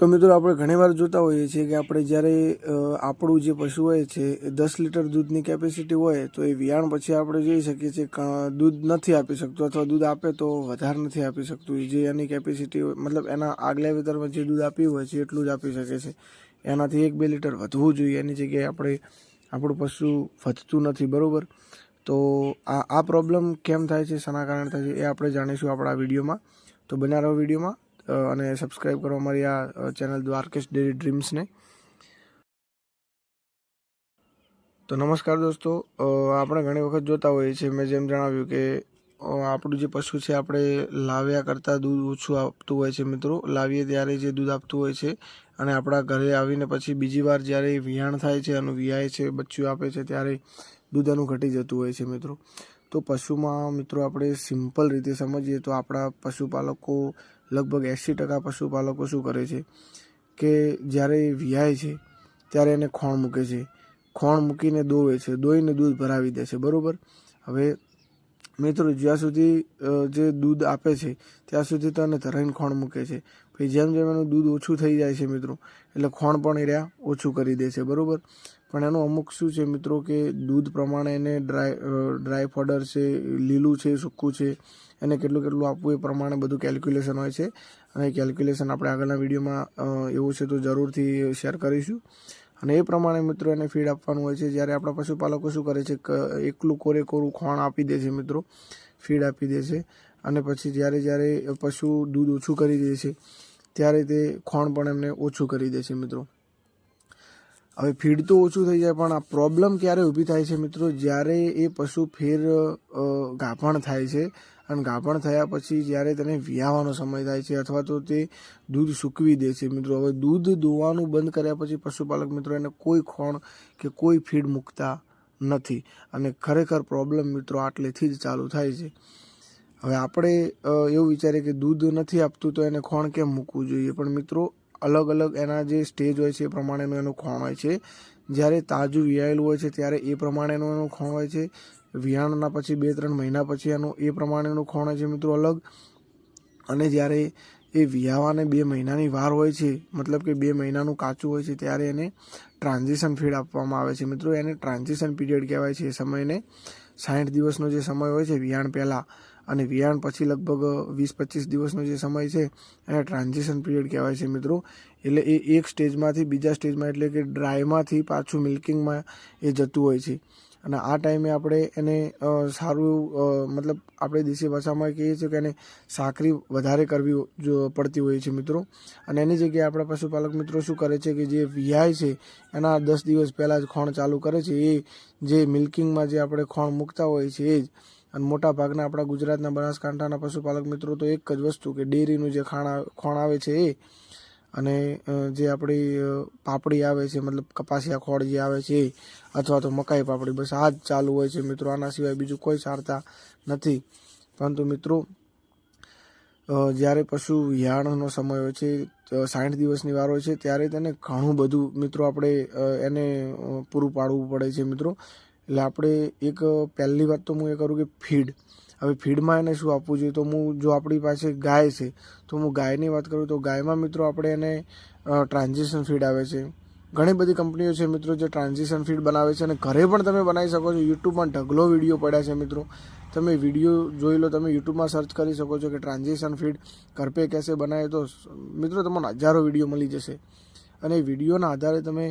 તો મિત્રો આપણે ઘણીવાર જોતા હોઈએ છીએ કે આપણે જ્યારે આપણું જે પશુ હોય છે, એ દસ લીટર દૂધની કેપેસિટી હોય, તો એ વિયાણ પછી આપણે જોઈ શકીએ છીએ દૂધ નથી આપી શકતું અથવા દૂધ આપે તો વધારે નથી આપી શકતું. જે એની કેપેસિટી મતલબ એના આગલા વેતરમાં જે દૂધ આપ્યું હોય છે, એટલું જ આપી શકે છે. એનાથી એક બે લીટર વધવું જોઈએ. એની જગ્યાએ આપણે, આપણું પશુ વધતું નથી, બરાબર? તો આ આ પ્રોબ્લેમ કેમ થાય છે, શાના કારણે થાય છે, એ આપણે જાણીશું આપણા વિડીયોમાં. તો બનારો વિડીયોમાં. અને સબસ્ક્રાઈબ કરો અમારી આ ચેનલ દ્વારકેશ ડેરી ડ્રીમ્સને તો નમસ્કાર દોસ્તો આપણે ઘણી વખત જોતા હોઈએ છીએ. મેં જેમ જણાવ્યું કે આપણું જે પશુ છે, આપણે લાવ્યા કરતાં દૂધ ઓછું આપતું હોય છે મિત્રો. લાવીએ ત્યારે જે દૂધ આપતું હોય છે અને આપણા ઘરે આવીને પછી બીજી વાર જ્યારે વિયાણ થાય છે અને વિયાય છે, બચ્ચું આપે છે, ત્યારે દૂધ એનું ઘટી જતું હોય છે મિત્રો. તો પશુમાં મિત્રો આપણે સિમ્પલ રીતે સમજીએ તો આપણા પશુપાલકો લગભગ એંસી ટકા પશુપાલકો શું કરે છે કે જ્યારે એ વિયાય છે ત્યારે એને ખોણ મૂકે છે. ખોણ મૂકીને દોવે છે, દોઈને દૂધ ભરાવી દે છે, બરાબર? હવે મિત્રો, જ્યાં સુધી જે દૂધ આપે છે, ત્યાં સુધી તો એને ધરાઈને ખોણ મૂકે છે. પછી જેમ જેમ એનું દૂધ ઓછું થઈ જાય છે મિત્રો, એટલે ખોણ પણ એ રહ્યા ઓછું કરી દે છે, બરાબર? પણ એનું અમુક શું છે મિત્રો કે દૂધ પ્રમાણે એને ડ્રાય ડ્રાય ફોડર છે, લીલું છે, સૂકું છે, એને કેટલું કેટલું આપવું એ પ્રમાણે બધું કેલ્ક્યુલેશન હોય છે. અને એ કેલ્ક્યુલેશન આપણે આગળના વિડીયોમાં એવું છે તો જરૂરથી શેર કરીશું. અને એ પ્રમાણે મિત્રો એને ફીડ આપવાનું હોય છે. જ્યારે આપણા પશુપાલકો શું કરે છે એકલું કોરે કોરું ખોણ આપી દે છે મિત્રો. ફીડ આપી દે છે. અને પછી જ્યારે જ્યારે પશુ દૂધ ઓછું કરી દે છે, ત્યારે તે ખોણ પણ એમને ઓછું કરી દે છે મિત્રો. હવે ફીડ તો ઓછું થઈ જાય, પણ આ પ્રોબ્લેમ ક્યારે ઊભી થાય છે મિત્રો? જ્યારે એ પશુ ફેર ગાભણ થાય છે, અને ગાભણ થયા પછી જ્યારે તેને વિયાવાનો સમય થાય છે, અથવા તો તે દૂધ સૂકવી દે છે મિત્રો. હવે દૂધ દોવાનું બંધ કર્યા પછી પશુપાલક મિત્રો એને કોઈ ખોણ કે કોઈ ફીડ મૂકતા નથી. અને ખરેખર પ્રોબ્લેમ મિત્રો આટલેથી જ ચાલુ થાય છે. હવે આપણે એવું વિચારીએ કે દૂધ નથી આપતું તો એને ખોણ કેમ મૂકવું જોઈએ? પણ મિત્રો અલગ અલગ એના જે સ્ટેજ હોય છે એ પ્રમાણેનું એનું ખોણ હોય છે. જ્યારે તાજું વિયાયેલું હોય છે ત્યારે એ પ્રમાણેનું એનું ખોણ હોય છે. વિયાણના પછી બે ત્રણ મહિના પછી એનું એ પ્રમાણેનું ખોણ હોય છે મિત્રો અલગ. અને જ્યારે એ વિયાવાને બે મહિનાની વાર હોય છે, મતલબ કે બે મહિનાનું કાચું હોય છે, ત્યારે એને ટ્રાન્ઝિશન ફીડ આપવામાં આવે છે. મિત્રો એને ટ્રાન્ઝિશન પીરિયડ કહેવાય છે એ સમયને. સાઠ દિવસનો જે સમય હોય છે, વિયાણ પહેલાં. અને વિયાણ પછી લગભગ વીસ પચીસ દિવસનો જે સમય છે, એને ટ્રાન્ઝિશન પીરિયડ કહેવાય છે મિત્રો. એટલે એ એક સ્ટેજમાંથી બીજા સ્ટેજમાં, એટલે કે ડ્રાયમાંથી પાછું મિલ્કિંગમાં એ જતું હોય છે. અને આ ટાઈમે આપણે એને સારું એવું મતલબ આપણે દેશી ભાષામાં કહીએ છીએ કે એને સાકરી વધારે કરવી પડતી હોય છે મિત્રો. અને એની જગ્યાએ આપણા પશુપાલક મિત્રો શું કરે છે કે જે વિહાય છે, એના દસ દિવસ પહેલાં જ ખોણ ચાલુ કરે છે. એ જે મિલ્કિંગમાં જે આપણે ખોણ મૂકતા હોય છે, એ જ. અને મોટા ભાગના આપણા ગુજરાતના બનાસકાંઠાના પશુપાલક મિત્રો તો એક જ વસ્તુ કે ડેરીનું જે ખાણ, ખોણ આવે છે એ અને જે આપણી પાપડી આવે છે, મતલબ કપાસિયા ખોળ જે આવે છે એ અથવા તો મકાઈ પાપડી, બસ આ જ ચાલુ હોય છે મિત્રો. આના સિવાય બીજું કોઈ સારતા નથી. પરંતુ મિત્રો જ્યારે પશુ વિયાણનો સમય હોય છે સાઠ દિવસની વાર હોય છે, ત્યારે તેને ઘણું બધું મિત્રો આપણે એને પૂરું પાડવું પડે છે મિત્રો. એટલે આપણે એક, પહેલી વાત તો હું એ કરું કે ફીડ. હવે ફીડમાં એને શું આપવું જોઈએ? તો હું, જો આપણી પાસે ગાય છે, તો હું ગાયની વાત કરું તો ગાયમાં મિત્રો આપણે એને ટ્રાન્ઝેક્શન ફીડ આવે છે. ઘણી બધી કંપનીઓ છે મિત્રો જે ટ્રાન્ઝેક્શન ફીડ બનાવે છે અને ઘરે પણ તમે બનાવી શકો છો. યુટ્યુબમાં ઢગલો વીડિયો પડ્યા છે મિત્રો. તમે વીડિયો જોઈ લો, તમે યુટ્યુબમાં સર્ચ કરી શકો છો કે ટ્રાન્ઝેક્શન ફીડ ઘર પે કેસે બનાવે તો મિત્રો તમને હજારો વીડિયો મળી જશે. અને વિડીયોના આધારે તમે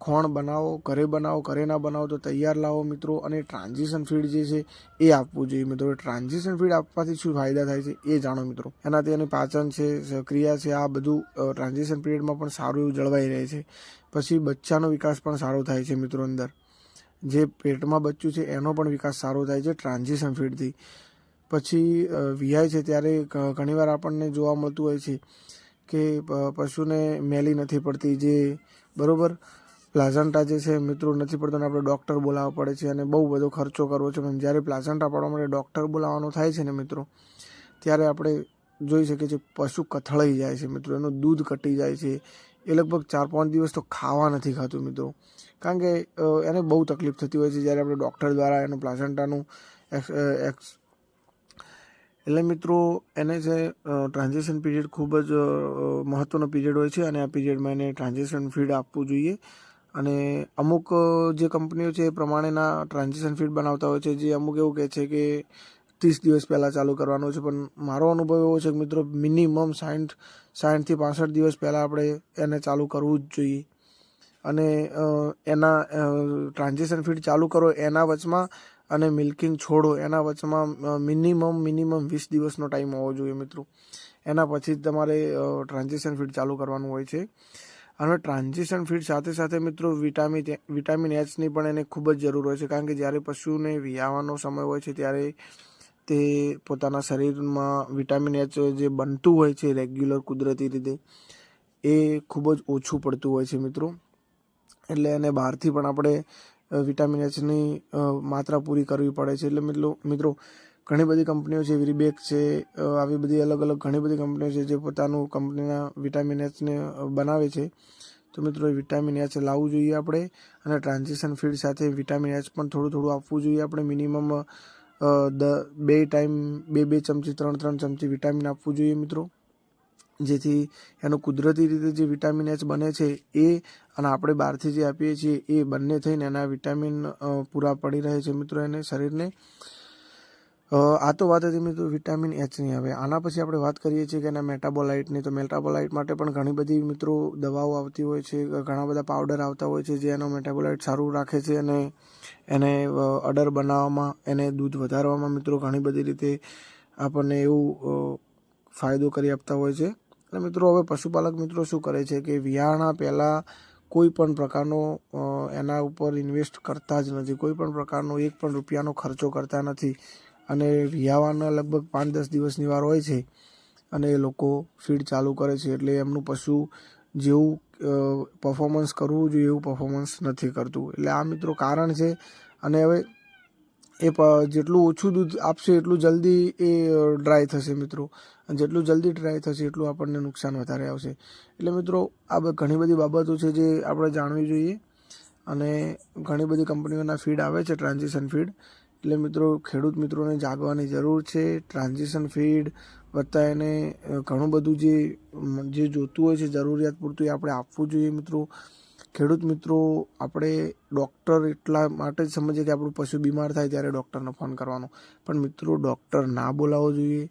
ખોણ બનાવો, ઘરે બનાવો, ઘરે ના બનાવો, તો તૈયાર લાવો મિત્રો. અને ટ્રાન્ઝિશન ફીડ જે છે, એ આપવું જોઈએ મિત્રો. ટ્રાન્ઝિશન ફીડ આપવાથી શું ફાયદા થાય છે, એ જાણો મિત્રો. એનાથી એની પાચન છે ક્રિયા છે, આ બધું ટ્રાન્ઝિશન પીરિયડમાં પણ સારું એવું જળવાઈ રહે છે. પછી બચ્ચાનો વિકાસ પણ સારો થાય છે મિત્રો અંદર. જે પેટમાં બચ્ચું છે, એનો પણ વિકાસ સારો થાય છે ટ્રાન્ઝિશન ફીડથી પછી વિહાય છે, ત્યારે ઘણીવાર આપણને જોવા મળતું હોય છે કે પશુને મેલી નથી પડતી, જે બરોબર? પ્લાઝન્ટા જે છે મિત્રો નથી પડતો આપણે ડૉક્ટર બોલાવવા પડે છે અને બહુ બધો ખર્ચો કરવો છે. પણ જ્યારે પ્લાઝન્ટા પાડવા માટે ડૉક્ટર બોલાવવાનો થાય છે ને મિત્રો, ત્યારે આપણે જોઈ શકીએ છીએ પશુ કથળાઈ જાય છે મિત્રો, એનું દૂધ કટી જાય છે. એ લગભગ ચાર પાંચ દિવસ તો ખાવા નથી ખાતું મિત્રો. કારણ કે એને બહુ તકલીફ થતી હોય છે જ્યારે આપણે ડૉક્ટર દ્વારા એનું પ્લાઝન્ટાનું એક્સ એટલે મિત્રો એને છે ટ્રાન્ઝેક્શન પીરિયડ ખૂબ જ મહત્ત્વનો પીરિયડ હોય છે અને આ પીરિયડમાં એને ટ્રાન્ઝેક્શન ફીડ આપવું જોઈએ. અને અમુક જે કંપનીઓ છે એ પ્રમાણેના ટ્રાન્ઝેક્શન ફીડ બનાવતા હોય છે, જે અમુક એવું કહે છે કે ત્રીસ દિવસ પહેલાં ચાલુ કરવાનું છે. પણ મારો અનુભવ એવો છે કે મિત્રો મિનિમમ સાઠ સાઠથી પાસઠ દિવસ પહેલાં આપણે એને ચાલુ કરવું જ જોઈએ. અને એના ટ્રાન્ઝેક્શન ફીડ ચાલુ કરો એના વચમાં અને મિલ્કિંગ છોડો એના વચમાં મિનિમમ મિનિમમ વીસ દિવસનો ટાઈમ હોવો જોઈએ મિત્રો. એના પછી જ તમારે ટ્રાન્ઝેક્શન ફીડ ચાલુ કરવાનું હોય છે. અને ટ્રાન્ઝિશન ફીડ સાથે સાથે મિત્રો વિટામિન વિટામિન એચની પણ એને ખૂબ જ જરૂર હોય છે. કારણ કે જ્યારે પશુને વિયાવાનો સમય હોય છે, ત્યારે તે પોતાના શરીરમાં વિટામિન એચ જે બનતું હોય છે રેગ્યુલર કુદરતી રીતે, એ ખૂબ જ ઓછું પડતું હોય છે મિત્રો. એટલે એને બહારથી પણ આપણે વિટામિન એચની માત્રા પૂરી કરવી પડે છે. એટલે મિત્રો મિત્રો ઘણી બધી કંપનીઓ છે વિરીબેક છે આવી બધી અલગ અલગ ઘણી બધી કંપનીઓ છે જે પોતાનું કંપનીના વિટામિન એચને બનાવે છે. તો મિત્રો વિટામિન એચ લાવવું જોઈએ આપણે અને ટ્રાન્ઝેક્શન ફીડ સાથે વિટામિન એચ પણ થોડું થોડું આપવું જોઈએ આપણે. મિનિમમ દ, બે ટાઈમ, બે બે ચમચી, ત્રણ ત્રણ ચમચી વિટામિન આપવું જોઈએ મિત્રો. જેથી એનું કુદરતી રીતે જે વિટામિન એચ બને છે એ અને આપણે બહારથી જે આપીએ છીએ એ બંને થઈને એના વિટામિન પૂરા પડી રહે છે મિત્રો એને શરીરને. આ તો વાત હતી મિત્રો વિટામિન એચની હવે આના પછી આપણે વાત કરીએ છીએ કે એના મેટાબોલાઇટની તો મેટાબોલાઇટ માટે પણ ઘણી બધી મિત્રો દવાઓ આવતી હોય છે ઘણા બધા પાવડર આવતા હોય છે, જે એનો મેટાબોલાઇટ સારું રાખે છે અને એને અડર બનાવવામાં, એને દૂધ વધારવામાં મિત્રો ઘણી બધી રીતે આપણને એવું ફાયદો કરી આપતા હોય છે. અને મિત્રો હવે પશુપાલક મિત્રો શું કરે છે કે વિયાણા પહેલાં કોઈ પણ પ્રકારનો એના ઉપર ઇન્વેસ્ટ કરતા જ નથી. કોઈ પણ પ્રકારનો એક પણ રૂપિયાનો ખર્ચો કરતા નથી. અને વિયાવાના લગભગ પાંચ દસ દિવસની વાર હોય છે અને એ લોકો ફીડ ચાલુ કરે છે એટલે એમનું પશુ જેવું પરફોર્મન્સ કરવું જોઈએ એવું પરફોર્મન્સ નથી કરતું. એટલે આ મિત્રો કારણ છે અને હવે એ જેટલું ઓછું દૂધ આપશે એટલું જલ્દી એ ડ્રાય થશે મિત્રો. અને જેટલું જલ્દી ડ્રાય થશે એટલું આપણને નુકસાન વધારે આવશે. એટલે મિત્રો, આ ઘણી બધી બાબતો છે જે આપણે જાણવી જોઈએ. અને ઘણી બધી કંપનીઓના ફીડ આવે છે ટ્રાન્ઝેક્શન ફીડ. એટલે મિત્રો, ખેડૂત મિત્રોને જાગવાની જરૂર છે. ટ્રાન્ઝેક્શન ફીડ વત્તા એને ઘણું બધું જે જે જોતું હોય છે, જરૂરિયાત પૂરતું એ આપણે આપવું જોઈએ મિત્રો. ખેડૂત મિત્રો, આપણે ડૉક્ટર એટલા માટે જ સમજીએ કે આપણું પશુ બીમાર થાય ત્યારે ડૉક્ટરને ફોન કરવાનો. પણ મિત્રો, ડૉક્ટર ના બોલાવવો જોઈએ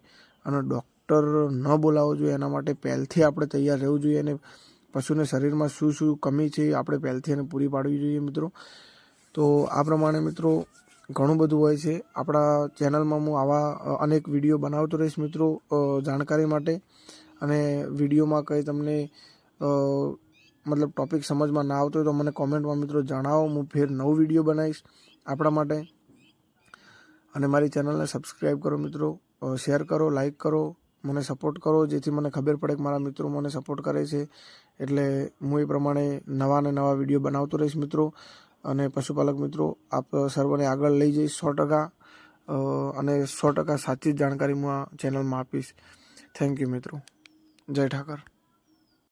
અને ડૉક્ટર ન બોલાવવો જોઈએ એના માટે પહેલથી આપણે તૈયાર રહેવું જોઈએ અને પશુને શરીરમાં શું શું કમી છે આપણે પહેલથી એને પૂરી પાડવી જોઈએ મિત્રો. તો આ પ્રમાણે મિત્રો ઘણું બધું હોય છે. આપણા ચેનલમાં હું આવા અનેક વીડિયો બનાવતો રહીશ મિત્રો જાણકારી માટે. અને વિડીયોમાં કંઈ તમને મતલબ ટોપિક સમજમાં ના આવતો હોય તો મને કોમેન્ટમાં મિત્રો જણાવો. હું ફેર નવો વીડિયો બનાવીશ આપણા માટે. અને મારી ચેનલને સબસ્ક્રાઈબ કરો મિત્રો. શેર કરો લાઈક કરો, મને સપોર્ટ કરો. જેથી મને ખબર પડે કે મારા મિત્રો મને સપોર્ટ કરે છે. એટલે હું એ પ્રમાણે નવા ને નવા વીડિયો બનાવતો રહીશ મિત્રો. અને પશુપાલક મિત્રો, આપ સર્વને આગળ લઈ જઈશ સો ટકા. અને સો ટકા સાચી જાણકારી હું આ ચેનલમાં આપીશ. થેન્ક યુ મિત્રો. જય ઠાકર.